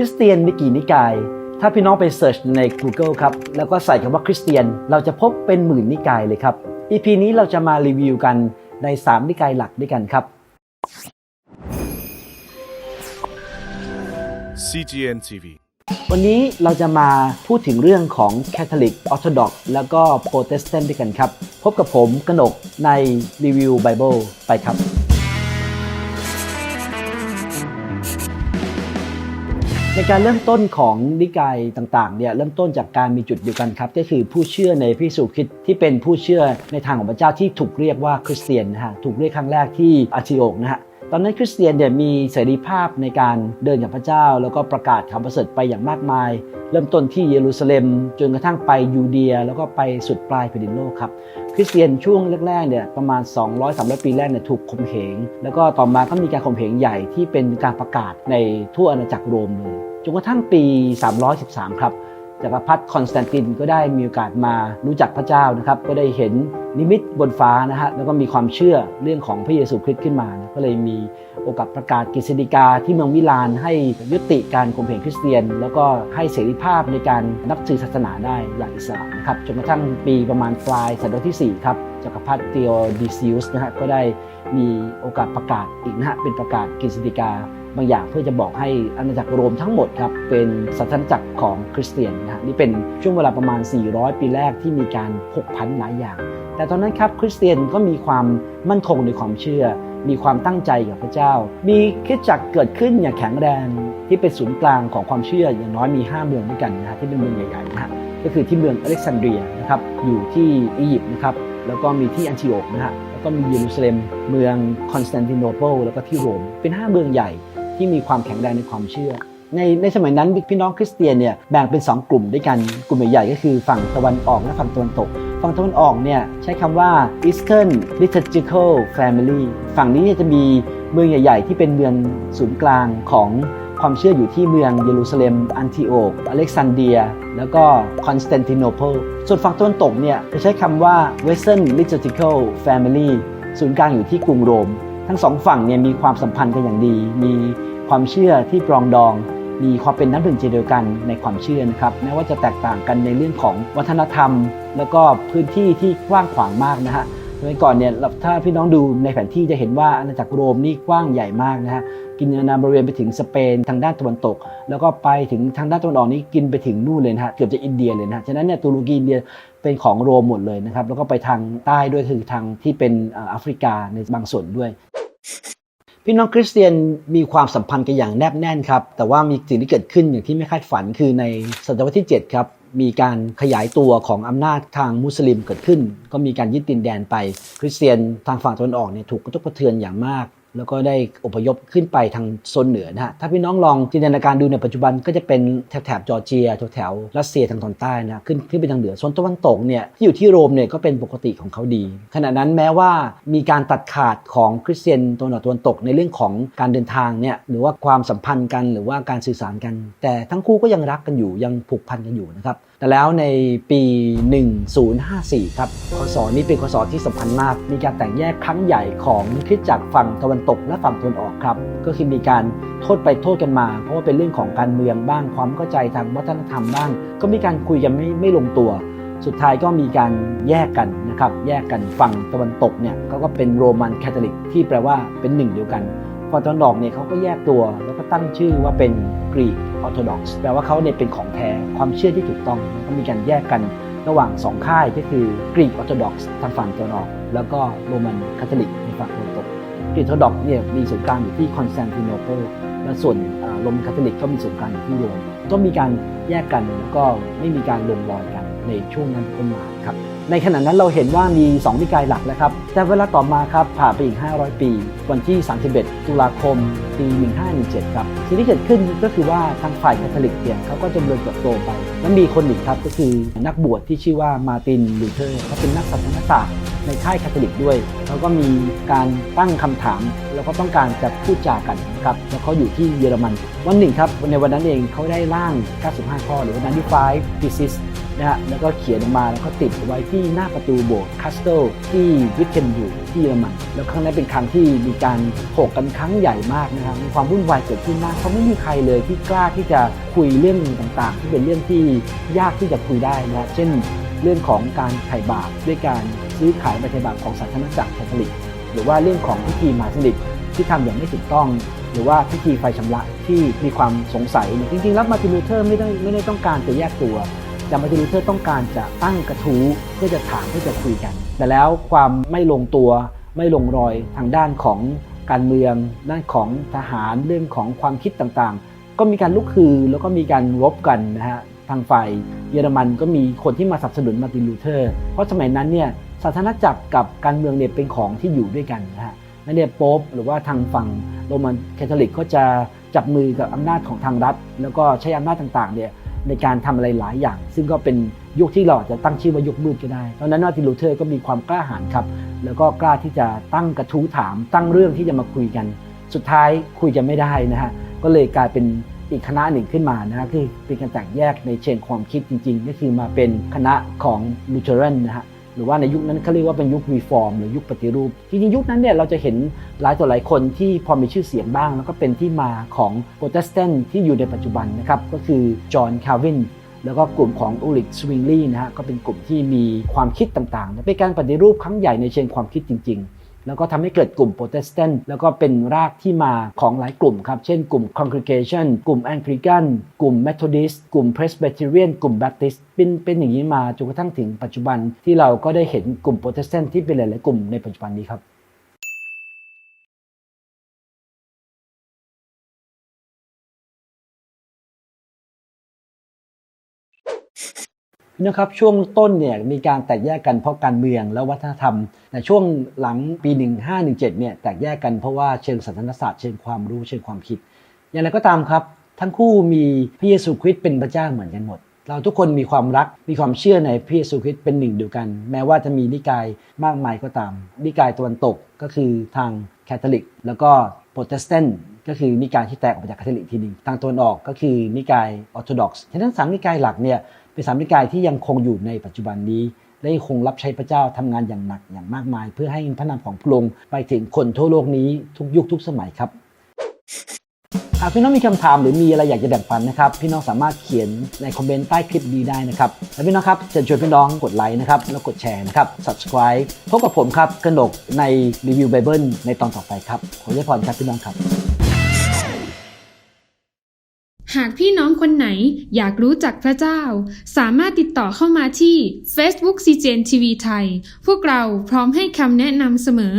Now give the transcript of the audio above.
ริสเตียนมีกี่นิกาย ถ้าพี่น้องไปเสิร์ชใน Google ครับ แล้วก็ใส่คำว่าคริสเตียน เราจะพบเป็นหมื่นนิกายเลยครับ EP นี้เราจะมารีวิวกันใน 3 นิกายหลักด้วยกันครับ CGN TV. วันนี้เราจะมาพูดถึงเรื่องของ Catholic Orthodox แล้วก็ Protestant ด้วยกันครับ พบกับผมกนกในรีวิว Bible ไปครับ ในการเริ่มต้นของนิกายต่างๆเนี่ยเริ่มต้นจากการมีจุดเดียวกันครับก็คือผู้เชื่อในพระเยซูคริสต์ที่เป็นผู้เชื่อในทางของพระเจ้าที่ถูกเรียกว่าคริสเตียนนะฮะถูกเรียกครั้งแรกที่อาชิโอกนะฮะตอนนั้นคริสเตียนเนี่ยมีเสรีภาพในการเดินกับพระเจ้า แล้วก็ประกาศข่าวประเสริฐไปอย่างมากมาย เริ่มต้นที่เยรูซาเล็ม จนกระทั่งไปยูเดีย แล้วก็ไปสุดปลายแผ่นดินโลกครับคริสเตียนช่วงแรกๆเนี่ยประมาณ 200-300 ปีแรกเนี่ยถูกข่มเหงแล้วก็ต่อมาก็มีการข่มเหงใหญ่ที่เป็นการประกาศในทั่วอาณาจักรโรมเลย จนกระทั่งปี 313 ครับจักรพรรดิคอนสแตนตินก็ได้มีโอกาสมารู้จักพระเจ้านะครับ ก็ได้เห็นนิมิตบนฟ้านะฮะแล้วก็มีความเชื่อเรื่องของพระเยซูคริสต์ขึ้นมานะก็เลยมีโอกาสประกาศกฤษฎีกาที่เมืองมิลานให้ยุติการข่มเหงคริสเตียน แล้วก็ให้เสรีภาพในการนับถือศาสนาได้อย่างอิสระนะครับจนกระทั่งปีประมาณปลายศตวรรษที่ 4 ครับจักรพรรดิเทโอดิซิอุสนะฮะก็ได้มีโอกาสประกาศอีกนะฮะเป็นประกาศกฤษฎีกา บางอย่างเพื่อจะบอกให้อาณาจักรโรมทั้งหมดครับเป็นศาสนจักรของคริสเตียนนะฮะนี่เป็นช่วงเวลาประมาณ 400 ปีแรกที่มีการผกผันหลายอย่าง แต่ตอนนั้นครับคริสเตียนก็มีความมั่นคงในความเชื่อ มีความตั้งใจกับพระเจ้า มีคริสตจักรเกิดขึ้นอย่างแข็งแรงที่เป็นศูนย์กลางของความเชื่ออย่างน้อยมี 5 เมืองด้วยกันนะฮะที่เป็นเมืองใหญ่ๆนะฮะก็คือที่เมืองอเล็กซานเดรียนะครับอยู่ที่อียิปต์นะครับแล้วก็มีที่อันทิโอกนะฮะแล้วก็มีเยรูซาเล็ม เมืองคอนสแตนติโนเปิลแล้วก็ที่โรมเป็น 5 เมืองใหญ่ ที่มีความแข็งแรงในความเชื่อ ในในสมัยนั้นพี่น้องคริสเตียนเนี่ยแบ่งเป็น 2 กลุ่มด้วยกันกลุ่มใหญ่ๆก็คือฝั่งตะวันออกและฝั่งตะวันตก ฝั่งตะวันออกเนี่ยใช้คำว่า Eastern Liturgical Family ฝั่งนี้จะมีเมืองใหญ่ ๆ ที่เป็นเมืองศูนย์กลางของความเชื่ออยู่ที่เมืองเยรูซาเล็ม อันทิโอกอเล็กซานเดีย แล้วก็คอนสแตนติโนเปิล ส่วนฝั่งตะวันตกเนี่ยจะใช้คำว่า Western Liturgical Family ศูนย์กลางอยู่ที่กรุงโรม ทั้งสองฝั่งเนี่ยมีความสัมพันธ์กันอย่างดี มี ความเชื่อที่ปรองดอง มีความเป็นน้ำหนึ่งใจเดียวกันในความเชื่อนะครับแม้ว่าจะแตกต่างกันในเรื่องของวัฒนธรรม แล้วก็พื้นที่ที่กว้างขวางมากนะฮะสมัยก่อนเนี่ยถ้าพี่น้องดูในแผนที่จะเห็นว่าอาณาจักรโรมนี่กว้างใหญ่มากนะฮะกินอาณาบริเวณไปถึงสเปนทางด้านตะวันตก แล้วก็ไปถึงทางด้านตะวันออกนี่กินไปถึงนู่นเลยนะฮะเกือบจะอินเดียเลยนะฮะฉะนั้นเนี่ยตุรกีอินเดียเป็นของโรมหมดเลยนะครับแล้วก็ไปทางใต้ด้วยคือทางที่เป็นแอฟริกาในบางส่วนด้วย พี่น้องคริสเตียนมีความสัมพันธ์กันอย่างแนบแน่นครับ แต่ว่ามีสิ่งที่เกิดขึ้นอย่างที่ไม่คาดฝันคือในศตวรรษที่ 7 ครับ มีการขยายตัวของอำนาจทางมุสลิมเกิดขึ้น ก็มีการยึดดินแดนไป คริสเตียนทางฝั่งตะวันออกเนี่ยถูกกระทบกระเทือนอย่างมาก แล้วก็ได้อพยพขึ้นไปทางโซนเหนือนะฮะ ถ้าพี่น้องลองจินตนาการดูในปัจจุบันก็จะเป็นแถบแถบจอร์เจียแถวแถวรัสเซียทางตอนใต้นะขึ้นขึ้นไปทางเหนือโซนตะวันตกเนี่ยที่อยู่ที่โรมเนี่ยก็เป็นปกติของเขาดี ขณะนั้นแม้ว่ามีการตัดขาดของคริสเตียนตะวันออกตะวันตกในเรื่องของการเดินทางเนี่ยหรือว่าความสัมพันธ์กันหรือว่าการสื่อสารกัน แต่ทั้งคู่ก็ยังรักกันอยู่ยังผูกพันกันอยู่นะครับ แต่แล้วในปี 1054 ครับคศนี้เป็นคศที่สำคัญมาก มีการแตกแยกครั้งใหญ่ของคริสตจักรฝั่งตะวันตกและฝั่งตะวันออกครับ ก็คือมีการโทษไปโทษกันมา เพราะว่าเป็นเรื่องของการเมืองบ้างความเข้าใจทางวัฒนธรรมบ้าง ก็มีการคุยกันไม่ไม่ลงตัว สุดท้ายก็มีการแยกกันนะครับแยกกันฝั่งตะวันตกเนี่ยเขาก็เป็นโรมันคาทอลิกที่แปลว่าเป็นหนึ่งเดียวกันฝั่งตะวันออกเนี่ยเขาก็แยกตัวแล้วก็ ตั้งชื่อว่าเป็นกรีกออร์โธดอกซ์แปลว่าเขาเนี่ยเป็นของแท้ความเชื่อที่ถูกต้องแล้วก็มีการแยกกันระหว่างสองค่ายก็คือกรีกออร์โธดอกซ์ทางฝั่งตะวันออก แล้วก็โรมันคาทอลิกในฝั่งตะวันตกกรีกออร์โธดอกซ์เนี่ยมีศูนย์กลางอยู่ที่คอนสแตนติโนเปิลและส่วนโรมันคาทอลิกก็มีศูนย์กลางอยู่ที่โรมก็มีการแยกกันแล้วก็ไม่มีการลงรอยกัน ในช่วงนั้นเป็นต้นมาครับในขณะนั้นเราเห็นว่ามี 2 นิกายหลักแล้วครับ แต่เวลาต่อมาครับผ่านไปอีก 500 ปี วันที่ 31 ตุลาคม ปี 1517 ครับ สิ่งที่เกิดขึ้นก็คือว่าทางฝ่ายคาทอลิกเนี่ยเขาก็จะเริญเติบโตไป และมีคนหนึ่งครับก็คือนักบวชที่ชื่อว่ามาตินลูเทอร์เขาเป็นนักศาสนศาสตร์ในค่ายคาทอลิกด้วยเขาก็มีการตั้งคำถาม แล้วก็ต้องการจะพูดจากันนะครับ แล้วเขาอยู่ที่เยอรมัน วันหนึ่งครับ ในวันนั้นเองเขาได้ร่าง 95 ข้อ หรือว่า95 thesis นะฮะแล้วก็เขียนมาแล้วก็ติดไว้ที่หน้าประตูโบสถ์คาสเตลที่วิเทนบูร์กที่เยอรมันแล้วครั้งนั้นเป็นครั้งที่มีการโขกกันครั้งใหญ่มากนะครับมีความวุ่นวายเกิดขึ้นมากเพราะไม่มีใครเลยที่กล้าที่จะคุยเรื่องต่างๆ ที่เป็นเรื่องที่ยากที่จะคุยได้นะเช่น เรื่องของการไถ่บาปด้วยการซื้อขายใบไถ่บาปของศาสนาจักรแคทอลิกหรือว่าเรื่องของพิธีมาสนิทที่ทำอย่างไม่ถูกต้องหรือว่าพิธีไฟชำระที่มีความสงสัยเนี่ยจริงๆ แล้วมาร์ตินลูเทอร์ไม่ได้ไม่ได้ต้องการจะแยกตัว แต่มาติลูเทอร์ต้องการจะตั้งกระทู้เพื่อจะถามเพื่อจะคุยกัน แต่แล้วความไม่ลงตัวไม่ลงรอยทางด้านของการเมืองด้านของทหารเรื่องของความคิดต่างๆ ก็มีการลุกฮือแล้วก็มีการรบกันนะฮะทางฝ่ายเยอรมันก็มีคนที่มาสนับสนุนมาตินลูเทอร์ เพราะสมัยนั้นเนี่ยศาสนาจักรกับการเมืองเนี่ยเป็นของที่อยู่ด้วยกันนะฮะนั่นเนี่ยโป๊ปหรือว่าทางฝั่งโรมันคาทอลิกก็จะจับมือกับอำนาจของทางรัฐ แล้วก็ใช้อำนาจต่างๆเนี่ย ในการทำอะไรหลายอย่าง ซึ่งก็เป็นยุคที่เราอาจจะตั้งชื่อว่ายุคมืดก็ได้ตอนนั้นมาร์ตินลูเทอร์ก็มีความกล้าหาญครับ แล้วก็กล้าที่จะตั้งกระทู้ถาม ตั้งเรื่องที่จะมาคุยกัน สุดท้ายคุยกันไม่ได้นะฮะก็เลยกลายเป็นอีกคณะหนึ่งขึ้นมานะฮะคือเป็นการแตกแยกในเชิงความคิดจริง ๆ ก็คือมาเป็นคณะของลูเทอรันนะฮะ รือว่าในยุคนั้นเขาเรียกว่าเป็นยุครีฟอร์มหรือยุคปฏิรูปจริงๆยุคนั้นเนี่ยเราจะเห็นหลายต่อหลายคนที่พอมีชื่อเสียงบ้าง แล้วก็เป็นที่มาของโปรเตสแตนต์ที่อยู่ในปัจจุบันนะครับก็คือจอห์นคาร์วินแล้วก็กลุ่มของอูริกสวิงลี่นะฮะก็เป็นกลุ่มที่มีความคิดต่างๆ เป็นการปฏิรูปครั้งใหญ่ในเชิงความคิดจริง ๆ แล้วก็ทำให้เกิดกลุ่มโปรเตสแตนต์แล้วก็เป็นรากที่มาของหลายกลุ่มครับ เช่นกลุ่ม Congregation กลุ่ม Anglican กลุ่ม Methodist กลุ่ม Presbyterian กลุ่ม Baptist เป็นเป็นอย่างนี้มาจนกระทั่งถึงปัจจุบันที่เราก็ได้เห็นกลุ่มโปรเตสแตนต์ที่เป็นหลาย ๆ กลุ่มในปัจจุบันนี้ครับ พี่น้องครับช่วงต้นเนี่ยมีการแตกแยกกันเพราะการเมืองและวัฒนธรรมแต่ช่วงหลังปี 1517เนี่ยแตกแยกกันเพราะว่าเชิงศาสนศาสตร์เชิงความรู้เชิงความคิด อย่างไรก็ตามครับ ทั้งคู่มีพระเยซูคริสต์เป็นพระเจ้าเหมือนกันหมด เราทุกคนมีความรักมีความเชื่อในพระเยซูคริสต์เป็นหนึ่งเดียวกัน แม้ว่าจะมีนิกายมากมายก็ตาม นิกายตะวันตกก็คือทางแคทอลิก แล้วก็โปรเตสแตนต์ก็คือนิกายที่แตกออกมาจากแคทอลิกทีหนึงทางตะวันออกก็คือนิกายออร์โธดอกซ์ฉะนั้นสามนิกายหลักเนี่ย เป็นสามนิกายที่ยังคงอยู่ในปัจจุบันนี้และยังคงรับใช้พระเจ้าทำงานอย่างหนักอย่างมากมาย เพื่อให้พระนามของพระองค์ไปถึงคนทั่วโลกนี้ทุกยุคทุกสมัยครับหากพี่น้องมีคำถามหรือมีอะไรอยากจะแบ่งปันนะครับ พี่น้องสามารถเขียนในคอมเมนต์ใต้คลิปนี้ได้นะครับและพี่น้องครับเชิญชวนพี่น้องกดไลค์นะครับแล้วกดแชร์นะครับ subscribe พบกับผมครับกนกในรีวิวไบเบิลในตอนต่อไปครับขอเยพรครับพี่น้องครับ หากพี่น้องคนไหนอยากรู้จักพระเจ้า สามารถติดต่อเข้ามาที่ Facebook CGN TV ไทย พวกเราพร้อมให้คำแนะนำเสมอ